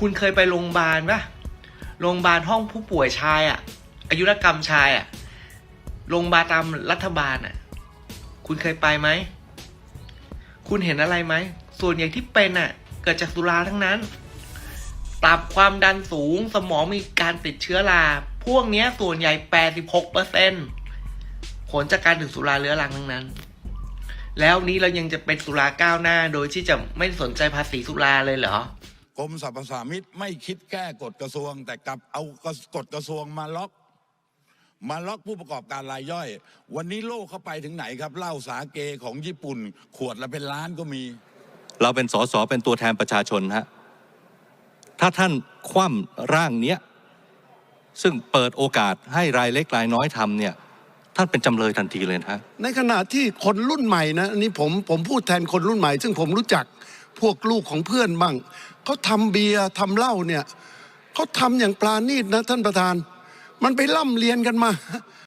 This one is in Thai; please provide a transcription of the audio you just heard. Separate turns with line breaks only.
คุณเคยไปโรงพยาบาลปะโรงพยาบาลห้องผู้ป่วยชายอะอายุรกรรมชายอะโรงพยาบาลตามรัฐบาลอะคุณเคยไปไหม คุณเห็นอะไรไหม ส่วนใหญ่ที่เป็นอะเกิดจากสุราทั้งนั้นตับความดันสูงสมองมีการติดเชื้อรา พวกนี้ส่วนใหญ่ 86เปอร์เซ็นผลจากการดื่มสุราเรื้อรังทั้งนั้น แล้วนี้เรายังจะเป็นสุราก้าวหน้าโดยที่จะไม่สนใจภาษีสุราเลยเหรอ
กรมสรรพสามิตไม่คิดแก้กฎกระทรวง แต่กลับเอากฎกระทรวงมาล็อก มาล็อกผู้ประกอบการรายย่อย วันนี้โลกเข้าไปถึงไหนครับเหล้าสาเกของญี่ปุ่น ขวดละเป็นล้านก็มี
เราเป็นสสเป็นตัวแทนประชาชนฮะถ้าท่านคว่ำร่างเนี้ยซึ่งเปิดโอกาสให้รายเล็กรายน้อยทำเนี่ยท่านเป็นจำเลยทันทีเลยนะฮะ
ในขณะที่คนรุ่นใหม่นะอันนี้ผมผมพูดแทนคนรุ่นใหม่ ซึ่งผมรู้จัก พวกลูกของเพื่อนบ้างเขาทำเบียร์ทำเหล้าเนี่ยเขาทำอย่างปลาณีตนะท่านประธาน มันไปล่ำเรียนกันมา